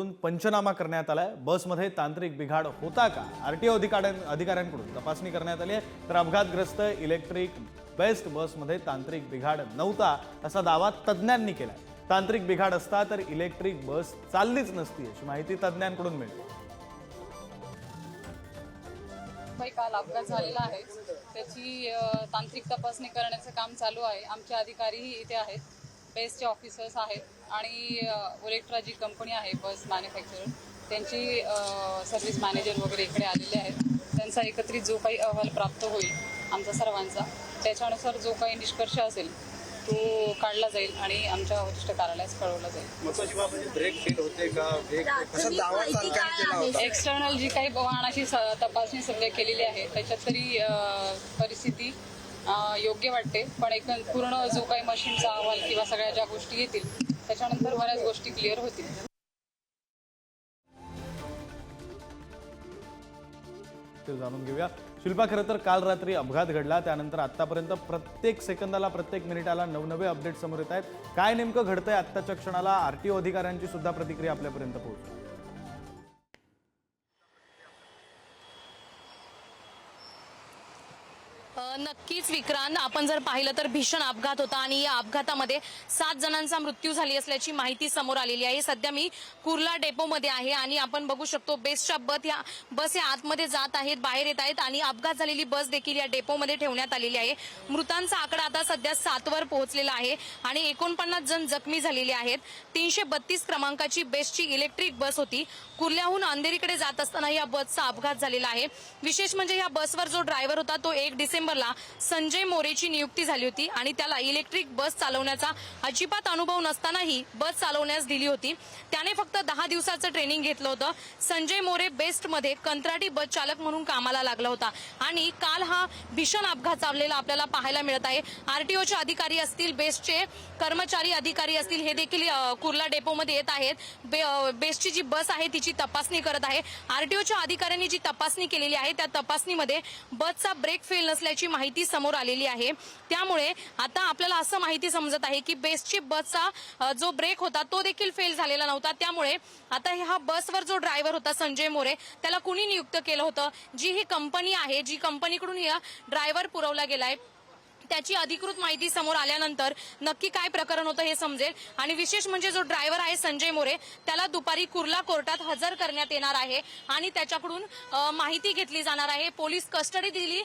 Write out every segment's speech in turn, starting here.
अधिकाऱ्यांकडून पंचनामा करण्यात आलाय. बसमध्ये तांत्रिक बिघाड होता का? आरटीओ अधिकाऱ्यां अधिकाऱ्यांकडून तपासणी करण्यात आली आहे. तर अपघातग्रस्त इलेक्ट्रिक बेस्ट बसमध्ये तांत्रिक बिघाड नव्हता असा दावा तज्ज्ञांनी केला तांत्रिक बिघाड असता तर इलेक्ट्रिक बस चाललीच नसती अशी माहिती तज्ज्ञांकडून मिळते. काल अपघात झालेला आहे. त्याची तांत्रिक तपासणी करण्याचं काम चालू आहे. आमचे अधिकारीही इथे आहेत. बेस्टचे ऑफिसर्स आहेत आणि ओलेक्ट्रा जी कंपनी आहे बस मॅन्युफॅक्चरर त्यांची सर्व्हिस मॅनेजर वगैरे इकडे आलेले आहेत. त्यांचा एकत्रित जो काही अहवाल प्राप्त होईल आमचा सर्वांचा त्याच्यानुसार जो काही निष्कर्ष असेल तो काढला जाईल आणि आमच्या वरिष्ठ कार्यालयास कळवला जाईल. बाब म्हणजे ब्रेक फेल होते का ब्रेक असा दावा चालकाने केला होता? एक्सटर्नल जी काही वाहनाची तपासणी सध्या केलेली आहे त्याच्यात तरी परिस्थिती योग्य वाटते. पण एक पूर्ण जो काही मशीनचा अहवाल किंवा सगळ्या ज्या गोष्टी येतील त्याच्यानंतर बऱ्याच गोष्टी क्लिअर होतील. ते जाणून घेऊया. शिल्पा खरं तर काल रात्री अपघात घडला. त्यानंतर आतापर्यंत प्रत्येक सेकंदाला प्रत्येक मिनिटाला नवनवे अपडेट समोर येत आहेत. काय नेमकं घडतंय आत्ताच्या क्षणाला? आरटीओ अधिकाऱ्यांची सुद्धा प्रतिक्रिया आपल्यापर्यंत पोहोचली. नक्कीच विक्रांत आपण जर पाहिलं तर भीषण अपघात होता आणि या अपघातामध्ये सात जणांचा मृत्यू झाली असल्याची माहिती समोर आलेली आहे. सध्या मी कुर्ला डेपोमध्ये आहे आणि आपण बघू शकतो बेस्टच्या बस या बस या आतमध्ये जात आहेत बाहेर येत आहेत आणि अपघात झालेली बस देखील या डेपोमध्ये ठेवण्यात आलेली आहे. मृतांचा आकडा आता सध्या सातवर पोहोचलेला आहे आणि एकोणपन्नास जण जखमी झालेले आहेत. तीनशे बत्तीस क्रमांकाची बेस्टची इलेक्ट्रिक बस होती. कुर्ल्याहून अंधेरीकडे जात असताना या बसचा अपघात झालेला आहे. विशेष म्हणजे या बसवर जो ड्रायव्हर होता तो एक डिसेंबर डिसेंबरला संजय मोरेची नियुक्ती झाली होती आणि त्याला इलेक्ट्रिक बस चालवण्याचा अजिबात अनुभव नसतानाही बस चालवण्यास दिली होती. त्याने फक्त दहा दिवसाचं ट्रेनिंग घेतलं होतं. संजय मोरे बेस्टमध्ये कंत्राटी बस चालक म्हणून कामाला लागला होता. आणि काल हा भीषण अपघात चाललेला आपल्याला पाहायला मिळत आहे. आरटीओचे अधिकारी असतील बेस्टचे कर्मचारी अधिकारी असतील हे देखील कुर्ला डेपोमध्ये येत आहेत. बे- बेस्टची जी बस आहे तिची तपासणी करत आहे. आरटीओच्या अधिकाऱ्यांनी जी तपासणी केलेली आहे त्या तपासणीमध्ये बसचा ब्रेक फेल नसल्याची माहिती समोर आलेली आहे. त्यामुळे आता आपल्याला असं माहिती समजत आहे की बेस्टची बसचा जो ब्रेक होता तो देखील फेल झालेला नव्हता. त्यामुळे आता हा बसवर जो ड्रायव्हर होता संजय मोरे त्याला कुणी नियुक्त केलं होतं? जी ही कंपनी आहे जी कंपनीकडून या ड्रायव्हर पुरवला गेलाय. त्याची अधिकृत माहिती समोर आल्यानंतर नक्की काय प्रकरण होतं हे समजेल. आणि विशेष म्हणजे जो ड्रायव्हर आहे संजय मोरे त्याला दुपारी कुर्ला कोर्टात हजर करण्यात येणार आहे आणि त्याच्याकडून माहिती घेतली जाणार आहे. पोलीस कस्टडी दिली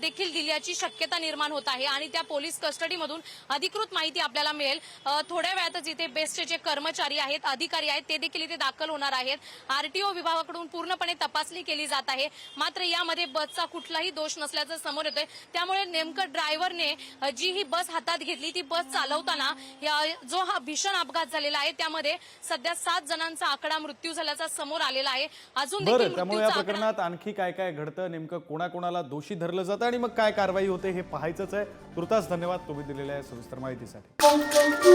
देखील दिल्याची शक्यता निर्माण होत आहे आणि त्या पोलीस कस्टडीमधून अधिकृत माहिती आपल्याला मिळेल. थोड्या वेळातच इथे बेस्टचे जे कर्मचारी आहेत अधिकारी आहेत ते देखील इथे दाखल होणार आहेत. आरटीओ विभागाकडून पूर्णपणे तपासणी केली जात आहे. मात्र यामध्ये बसचा कुठलाही दोष नसल्याचं समोर येतोय. त्यामुळे नेमकं ड्रायव्हरने अ, जी ही बस हातात घेतली ती बस चालवताना या जो हा भीषण अपघात झालेला आहे त्यामध्ये सध्या सात जणांचा आकडा मृत्यू झाल्याचा समोर आलेला आहे. अजून बरं त्यामुळे या प्रकरणात आणखी काय काय घडतं नेमकं कोणाकोणाला दोषी धरलं जातं आणि मग काय कारवाई होते हे पाहायचंच आहे. तुर्तास धन्यवाद तुम्ही दिलेल्या सविस्तर माहितीसाठी.